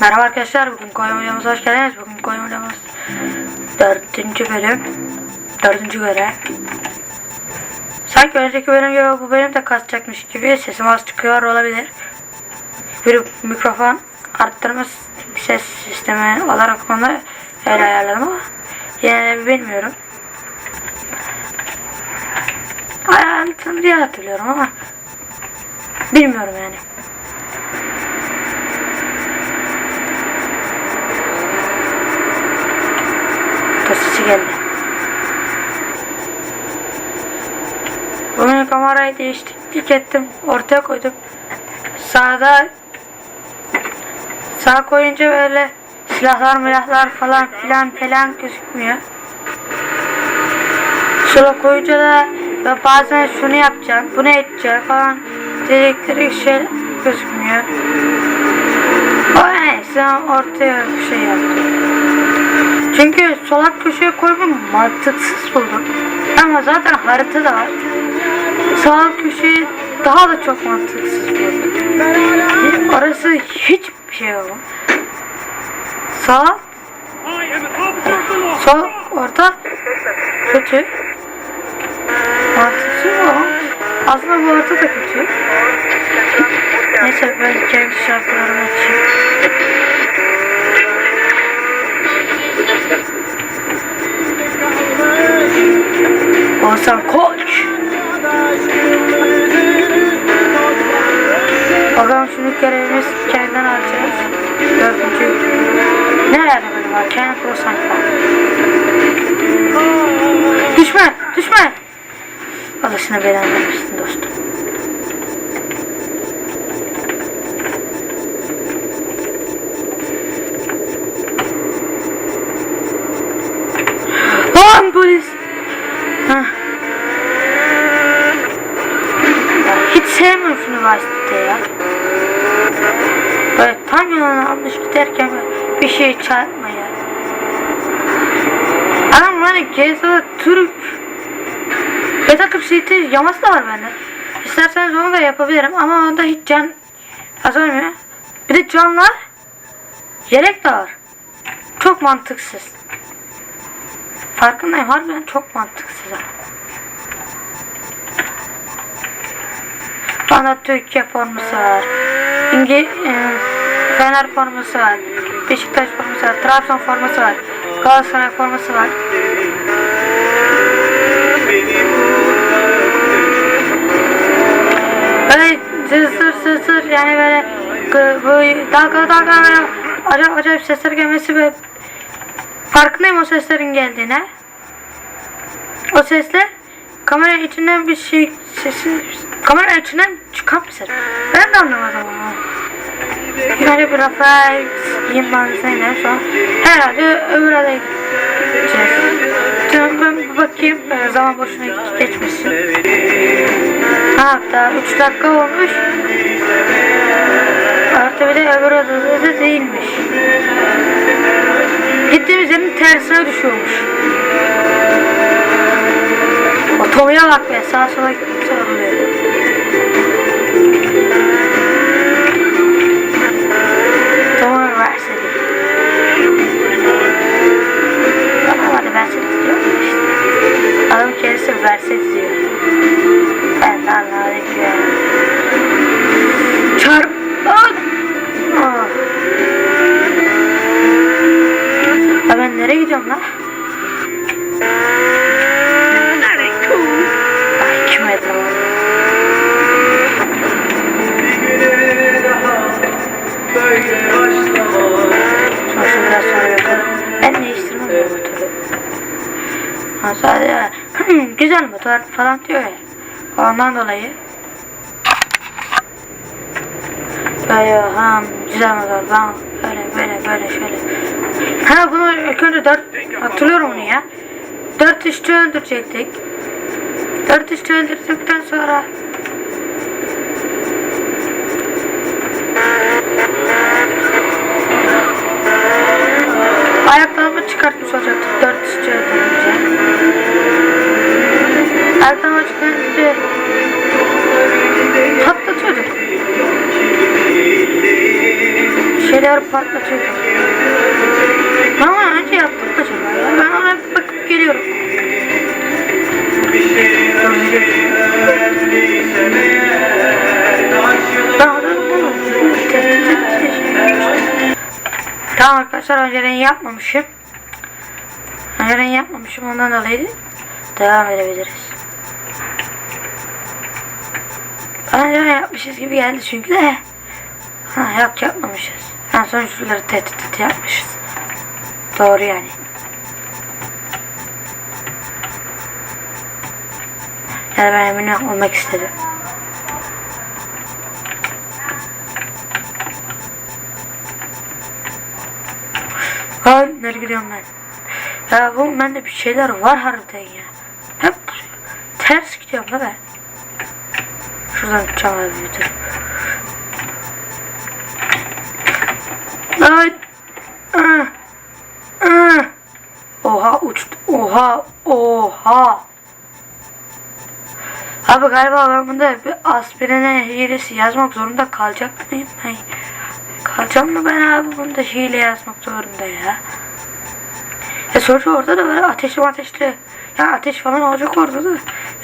Merhaba arkadaşlar, bugün koyun videomuza hoş geldiniz. Bugün koyun videomuz dördüncü bölüm, dördüncü görev. Sanki önceki bölüm gibi bu bölüm de kasacakmış gibi sesim az çıkıyor olabilir. Bir mikrofon arttırma ses sistemi olarak onu öyle ayarladım ama yine de bilmiyorum. Ayarladım diye hatırlıyorum ama bilmiyorum yani. Taşıcı geldi. Bugün kamerayı değişiklik ettim. Ortaya koydum. Sağda sağ koyunca böyle silahlar milahlar falan filan falan gözükmüyor. Sola koyunca da ve bazen şunu yapacağım, bunu edeceğim falan dedikleri şey gözükmüyor. O neyse ortaya bir şey yaptım. Çünkü solak köşeye koymam mantıksız buldum. Ama zaten harita da var. Sağ köşeyi daha da çok mantıksız buldum. Orası hiçbir şey yok. Sağ, sol, orta kötü. Mantıksız ama aslında bu orta da kötü. Neyse ben kendi şarkılarımı açayım. Oğuzhan Koç. Bakalım şunu görevimiz kendinden alacağız. Dördüncü. Nerede böyle var? Kendi Oğuzhan var. Düşme! Düşme! Allah'ına belanı vermişsin dostum. Lan polis! Hah. Ya lastikte ya. Böyle tam yolunu almış giderken bir şey çarpma ya. Adam hani GSO'da Türk GTA 48 yaması da var bende. İsterseniz onu da yapabilirim ama onda hiç can azalmıyor. Bir de canlar yelek de var. Çok mantıksız. Farkındayım harbiden çok mantıksız. Bana Türkiye forması var. İngi e, Fener forması var. Beşiktaş forması var. Trabzon forması var. Galatasaray forması var. Böyle zır zır zır yani böyle bu dalga dalga böyle acayip acayip sesler gelmesi ve farkındayım o seslerin geldiğine. O sesler kamera içinden bir şey sesi kamera içinden çıkan bir ses. Ben de anlamadım ama. Yani bir Rafael Yılmaz'ın sonra herhalde öbür adaya gideceğiz. Tamam ben bir bakayım zaman boşuna geçmesin. Ha daha 3 dakika olmuş. Artı bir de öbür adada da değilmiş. Gittiğimiz yerin tersine düşüyormuş. Otomoya bak be sağa sola versedi. Tamam hadi versedi diyor işte. Adam kendisi diyor. Ben de anladım ki. Çarp. Ya ben nereye gidiyorum lan? Güzel motor falan diyor ya. Ondan dolayı. Böyle ha güzel motor ben böyle böyle böyle şöyle. Ha bunu ilk önce dört hatırlıyorum onu ya. Dört işçi öldürecektik. Dört işçi öldürdükten sonra ayaklarımı çıkartmış olacaktık dört işçi öldürünce. Şeyler patlatıyordu. Ama önce yaptım acaba ya. Ben ona bir bakıp geliyorum. Da. Tamam arkadaşlar önceden yapmamışım. Önceden yapmamışım ondan dolayı devam edebiliriz. Önceden yapmışız gibi geldi çünkü de. Ha yok yapmamışız. Son şuraları tehdit yapmışız. Doğru yani. Yani ben emin olmak istedim. Ay nereye gidiyorum ben? Ya bu bende bir şeyler var harbiden ya. Hep ters gidiyorum da ben. Şuradan tutacağım abi Ay. Ah. Ah. Oha uçtu. Oha. Oha. Abi galiba ben bunda bir aspirine hilesi yazmak zorunda kalacak mıyım ben? Kalacağım mı ben abi bunda hile yazmak zorunda ya? Ya sonuçta orada da böyle ateşli ateşli ya ateş falan olacak orada da.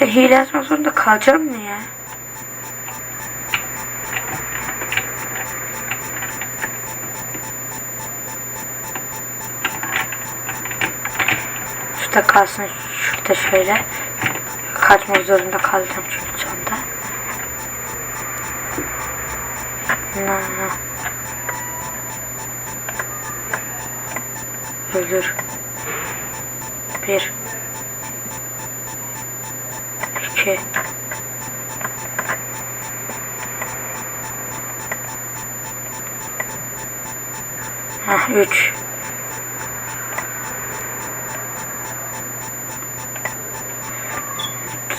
Ya hile yazmak zorunda kalacağım mı ya? Şurada kalsın şurada şöyle. Kaçmak zorunda kalacağım çünkü sonunda. Na. Ölür. Bir. İki. Hah, üç.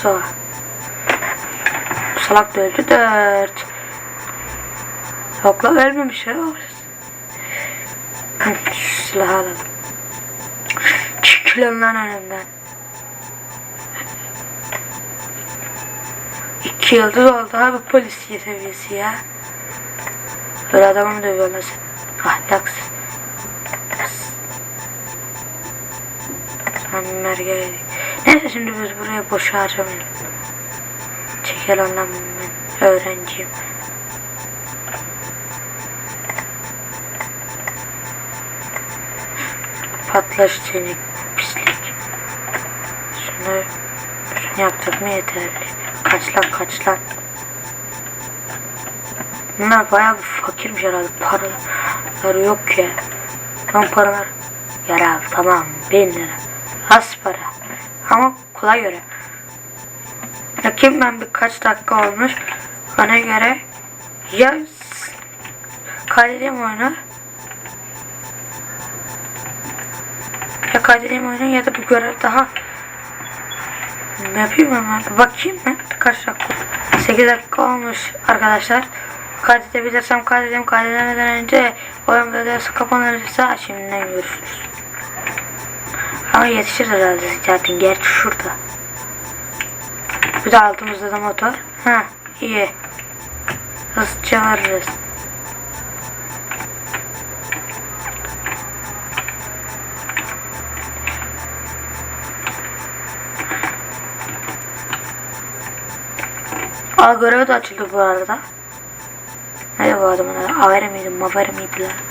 Salak. Salak da. Dört. Yok lan ya. Şu silahı alalım. Çekilin lan önümden. İki yıldız oldu abi polisiye seviyesi ya. Böyle adamı mı dövüyorlar sen? Ahlaksız. Sen merge. Neyse şimdi biz buraya boşa harcamayalım. Çekel ondan ben öğrenciyim. Patlaş seni pislik. Şunu, şunu yaptık mı yeterli. Kaç lan kaç lan. Bunlar bayağı bir fakirmiş herhalde. Paraları yok ya. Ben paralar. Ya tamam bin lira. Az para. Ama kula göre. Bakayım ben birkaç dakika olmuş. Ona göre ya kaydedeyim oyunu. Ya kaydedeyim oyunu ya da bir görev daha. Ne yapayım hemen? Bakayım ben. Kaç dakika? 8 dakika olmuş arkadaşlar. Kaydedebilirsem kaydedeyim. Kaydedemeden önce oyun videosu kapanırsa şimdiden görüşürüz. Ama yetişir herhalde zaten. Gerçi şurada. Bir de altımızda da motor. Ha iyi. Hızlıca varırız. Aa görev de açıldı bu arada. Nerede bu adamın? Avere miydi? Mavere miydi lan?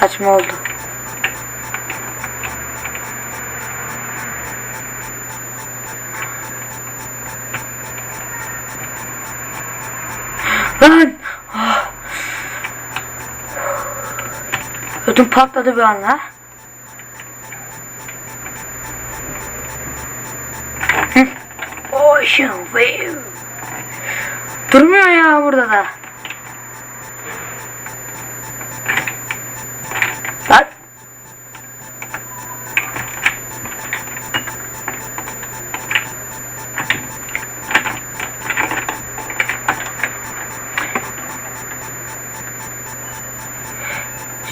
Saçma oldu. Lan! Ah! Ödüm patladı bir anda. Ocean Wave. Durmuyor ya burada da. Lan.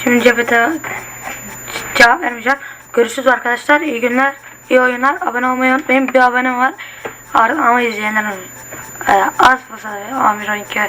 Şimdi cephete cevap vermeyeceğim. Görüşürüz arkadaşlar. İyi günler, iyi oyunlar. Abone olmayı unutmayın. Bir abonem var. Ar- Ama izleyenler e, az fazla 11 12